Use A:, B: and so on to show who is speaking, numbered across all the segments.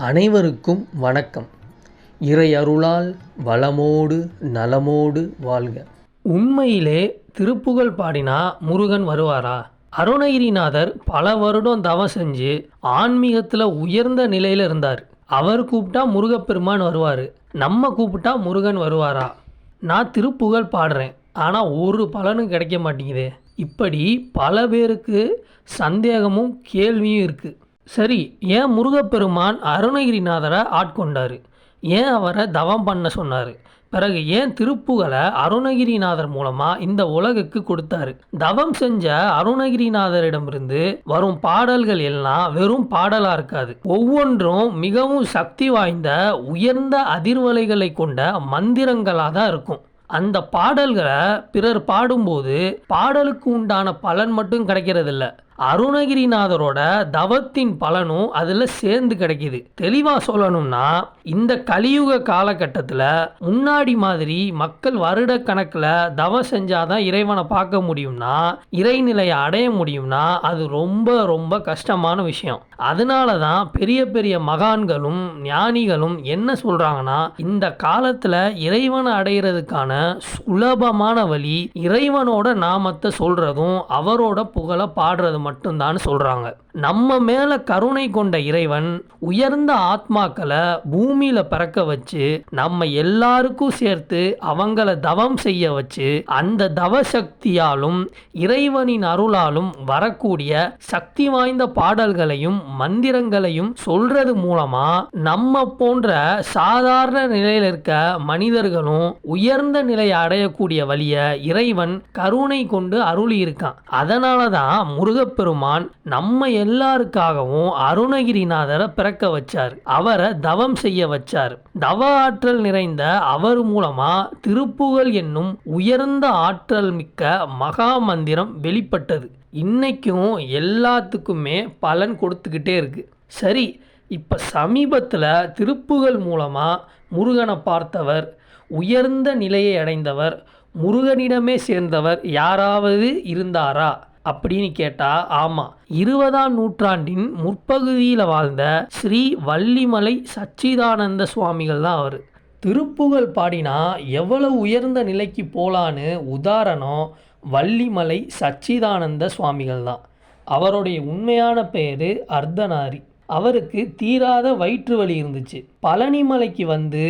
A: அனைவருக்கும் வணக்கம். இறை அருளால் வளமோடு நலமோடு வாழ்க. உண்மையிலே திருப்புகழ் பாடினா முருகன் வருவாரா? அருணகிரிநாதர் பல வருடம் தவம் செஞ்சு ஆன்மீகத்தில் உயர்ந்த நிலையில் இருந்தார். அவர் கூப்பிட்டா முருகப்பெருமான் வருவார். நம்ம கூப்பிட்டா முருகன் வருவாரா? நான் திருப்புகழ் பாடுறேன். ஆனால் ஒரு பலனும் கிடைக்க மாட்டேங்குதே. இப்படி பல பேருக்கு சந்தேகமும் கேள்வியும் இருக்குது சரி ஏன் முருகப்பெருமான் அருணகிரிநாதரை ஆட்கொண்டார்? ஏன் அவரை தவம் பண்ண சொன்னார்? பிறகு ஏன் திருப்புகளை அருணகிரிநாதர் மூலமாக இந்த உலகுக்கு கொடுத்தாரு? தவம் செஞ்ச அருணகிரிநாதரிடமிருந்து வரும் பாடல்கள் எல்லாம் வெறும் பாடலாக இருக்காது. ஒவ்வொன்றும் மிகவும் சக்தி வாய்ந்த உயர்ந்த அதிர்வலைகளை கொண்ட மந்திரங்களாக தான் இருக்கும். அந்த பாடல்களை பிறர் பாடும்போது பாடலுக்கு உண்டான பலன் மட்டும் கிடைக்கிறதில்ல. அருணகிரிநாதரோட தவத்தின் பலனும் அதில் சேர்ந்து கிடைக்கிது. தெளிவாக சொல்லணும்னா இந்த கலியுக காலகட்டத்தில் முன்னாடி மாதிரி மக்கள் வருட கணக்கில் தவம் செஞ்சாதான் இறைவனை பார்க்க முடியும்னா இறைநிலையை அடைய முடியும்னா அது ரொம்ப ரொம்ப கஷ்டமான விஷயம். அதனால தான் பெரிய பெரிய மகான்களும் ஞானிகளும் என்ன சொல்கிறாங்கன்னா இந்த காலத்தில் இறைவனை அடையிறதுக்கான சுலபமான வழி இறைவனோட நாமத்தை சொல்கிறதும் அவரோட புகழை பாடுறது மட்டும்தான் சொல்கிறாங்க நம்ம மேலே கருணை கொண்ட இறைவன் உயர்ந்த ஆத்மாக்களை பூமியில் பிறக்க வச்சு நம்ம எல்லாருக்கும் சேர்த்து அவங்கள தவம் செய்ய வச்சு அந்த தவ சக்தியாலும் இறைவனின் அருளாலும் வரக்கூடிய சக்தி வாய்ந்த பாடல்களையும் மந்திரங்களையும் சொல்றது மூலமா நம்ம போன்ற சாதாரண நிலையில் இருக்க மனிதர்களும் உயர்ந்த நிலையை அடையக்கூடிய வழியை இறைவன் கருணை கொண்டு அருளி இருக்கான் அதனால தான் முருகப்பெருமான் நம்ம எல்லாருக்காகவும் அருணகிரிநாதரை பிறக்க வச்சார். அவரை தவம் செய்ய வச்சார். தவ ஆற்றல் நிறைந்த அவர் மூலமா திருப்புகழ் என்னும் உயர்ந்த ஆற்றல் மிக்க மகா மந்திரம் வெளிப்பட்டது. இன்னைக்கும் எல்லாத்துக்குமே பலன் கொடுத்துக்கிட்டே இருக்கு. சரி இப்போ சமீபத்தில் திருப்புகள் மூலமாக முருகனை பார்த்தவர் உயர்ந்த நிலையை அடைந்தவர் முருகனிடமே சேர்ந்தவர் யாராவது இருந்தாரா? அப்படின்னு கேட்டால் ஆமாம் இருபதாம் நூற்றாண்டின் முற்பகுதியில் வாழ்ந்த ஸ்ரீ வள்ளிமலை சச்சிதானந்த சுவாமிகள் தான் அவர். திருப்புகழ் பாடினா எவ்வளவு உயர்ந்த நிலைக்கு போலான்னு உதாரணம் வள்ளிமலை சச்சிதானந்த சுவாமிகள் தான். அவருடைய உண்மையான பெயர் அர்த்தநாரி. அவருக்கு தீராத வயிற்று வலி இருந்துச்சு. பழனிமலைக்கு வந்து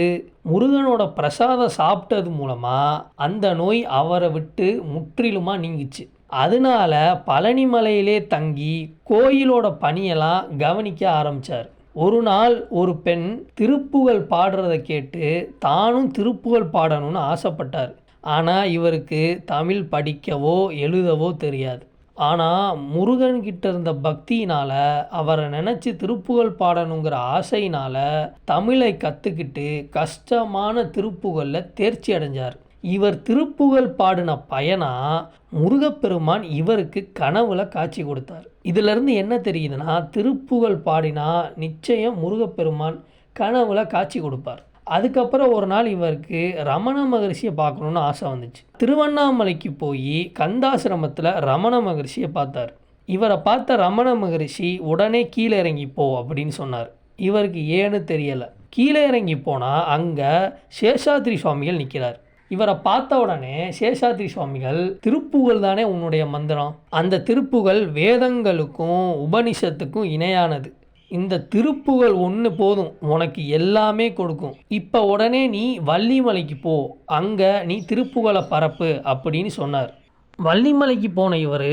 A: முருகனோட பிரசாதம் சாப்பிட்டது மூலமாக அந்த நோய் அவரை விட்டு முற்றிலுமாக நீங்கிச்சு. அதனால பழனிமலையிலே தங்கி கோயிலோட பணியெல்லாம் கவனிக்க ஆரம்பித்தார் ஒரு நாள் ஒரு பெண் திருப்புகழ் பாடுறதை கேட்டு தானும் திருப்புகழ் பாடணும்னு ஆசைப்பட்டார். ஆனால் இவருக்கு தமிழ் படிக்கவோ எழுதவோ தெரியாது. ஆனால் முருகன்கிட்ட இருந்த பக்தியினால் அவரை நினச்சி திருப்புகழ் பாடணுங்கிற ஆசையினால் தமிழை கற்றுக்கிட்டு கஷ்டமான திருப்புகழில் தேர்ச்சி அடைஞ்சார். இவர் திருப்புகழ் பாடின பயனா முருகப்பெருமான் இவருக்கு கனவுல காட்சி கொடுத்தார். இதிலிருந்து என்ன தெரியுதுன்னா திருப்புகழ் பாடினா நிச்சயம் முருகப்பெருமான் கனவுல காட்சி கொடுப்பார். அதுக்கப்புறம் ஒரு நாள் இவருக்கு ரமண மகரிஷியை பார்க்கணுன்னு ஆசை வந்துச்சு. திருவண்ணாமலைக்கு போய் கந்தாசிரமத்தில் ரமண மகரிஷியை பார்த்தார். இவரை பார்த்த ரமண மகரிஷி உடனே கீழே இறங்கி போ அப்படின்னு சொன்னார். இவருக்கு ஏன்னு தெரியலை. கீழே இறங்கி போனால் அங்கே சேஷாத்ரி சுவாமிகள் நிற்கிறார் இவரை பார்த்த உடனே சேஷாத்ரி சுவாமிகள் திருப்புகழ் தானே உன்னுடைய மந்திரம்? அந்த திருப்புகழ் வேதங்களுக்கும் உபனிஷத்துக்கும் இணையானது. இந்த திருப்புகள் ஒன்று போதும் உனக்கு எல்லாமே கொடுக்கும். இப்போ உடனே நீ வள்ளிமலைக்கு போ அங்கே நீ திருப்புகளை பரப்பு அப்படின்னு சொன்னார். வள்ளிமலைக்கு போன இவர்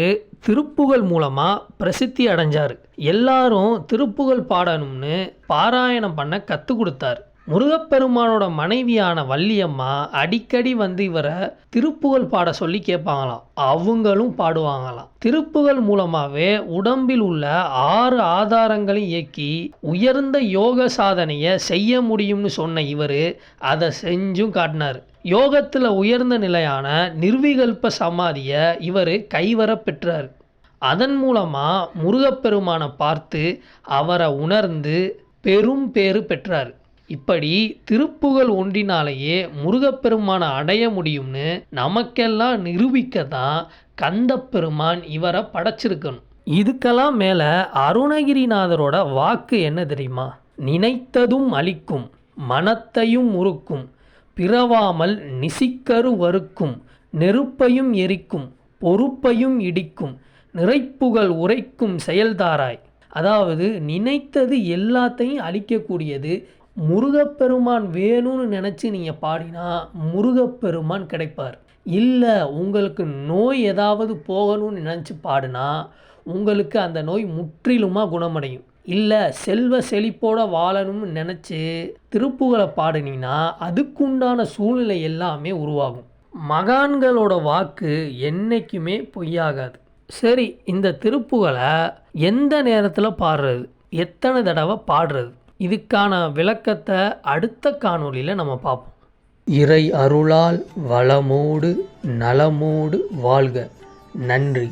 A: திருப்புகள் மூலமாக பிரசித்தி அடைஞ்சார். எல்லாரும் திருப்புகழ் பாடணும்னு பாராயணம் பண்ண கற்றுக் கொடுத்தார். முருகப்பெருமானோட மனைவியான வள்ளியம்மா அடிக்கடி வந்து இவரை திருப்புகழ் பாட சொல்லி கேட்பாங்களாம். அவங்களும் பாடுவாங்களாம். திருப்புகழ் மூலமாகவே உடம்பில் உள்ள ஆறு ஆதாரங்களையும் இயக்கி உயர்ந்த யோக சாதனையை செய்ய முடியும்னு சொன்ன இவர் அதை செஞ்சும் காட்டினார். யோகத்தில் உயர்ந்த நிலையான நிர்விகல்ப சமாதியை இவர் கைவர பெற்றார். அதன் மூலமாக முருகப்பெருமானை பார்த்து அவரை உணர்ந்து பெரும் பேறு பெற்றார். இப்படி திருப்புகழ் ஒன்றினாலேயே முருகப்பெருமானை அடைய முடியும்னு நமக்கெல்லாம் நிரூபிக்க தான் கந்தப்பெருமான் இவரை படைச்சிருக்கணும். இதுக்கெல்லாம் மேலே அருணகிரிநாதரோட வாக்கு என்ன தெரியுமா? நினைத்ததும் அளிக்கும் மனத்தையும் உருக்கும் பிறவாமல் நிசிக்கரு வறுக்கும் நெருப்பையும் எரிக்கும் பொறுப்பையும் இடிக்கும் நிறைப்புகள் உரைக்கும் செயல்தாராய். அதாவது நினைத்தது எல்லாத்தையும் அழிக்கக்கூடியது முருகப்பெருமான் வேணும்னு நினச்சி நீங்கள் பாடினா முருகப்பெருமான் கிடைப்பார். இல்லை உங்களுக்கு நோய் ஏதாவது போகணும்னு நினச்சி பாடினா உங்களுக்கு அந்த நோய் முற்றிலுமாக குணமடையும். இல்லை செல்வ செழிப்போட வாழணும்னு நினச்சி திருப்புகளை பாடினீங்கன்னா அதுக்குண்டான சூழ்நிலை எல்லாமே உருவாகும். மகான்களோட வாக்கு என்றைக்குமே பொய்யாகாது. சரி இந்த திருப்புகளை எந்த நேரத்தில் பாடுறது? எத்தனை தடவை பாடுறது? இதுக்கான விளக்கத்தை அடுத்த காணொலியில் நம்ம பார்ப்போம். இறை அருளால் வளமோடு நலமோடு வாழ்க. நன்றி.